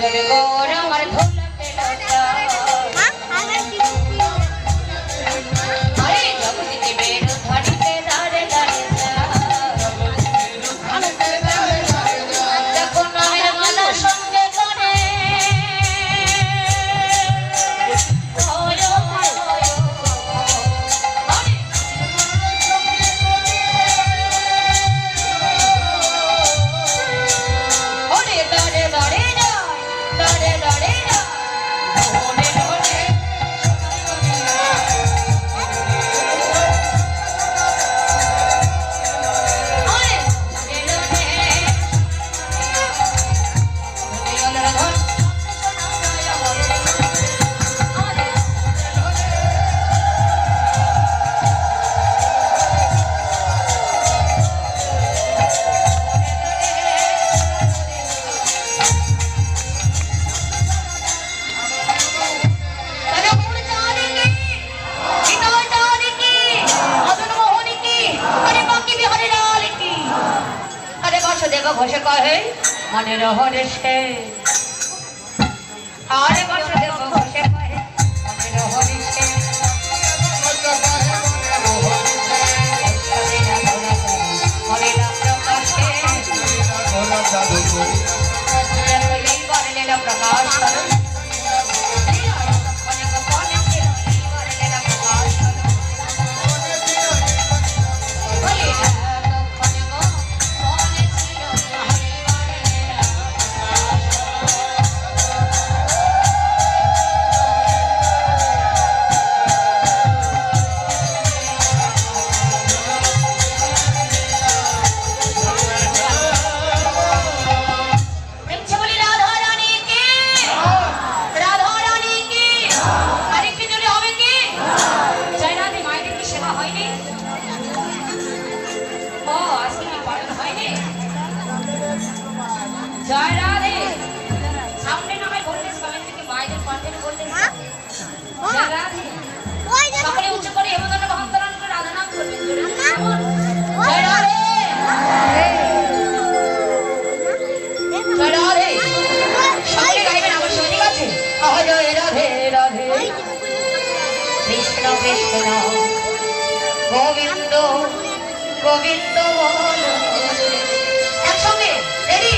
Hare Krishna. বসে কহে মনে হরে সে আরে বাসুদেব বসে কহে মনের হরে সে মনে প্রকাশে। জয় রাধে। সামনে না হয় বলতে সবাই থেকে মায়েদের কণ্ঠে বলতে জয় রাধে। সকলে উচ্চ করে হেমদণ্ড মহান্তরণ করে রাধা নাম করবেন? জয় রাধে। জয় রাধে। সকলে গাইবেন আমার সৈনিক আছে। আহ জয় রাধে। রাধে কৃষ্ণ কৃষ্ণ। গোবিন্দ গোবিন্দ। একসঙ্গে রেডি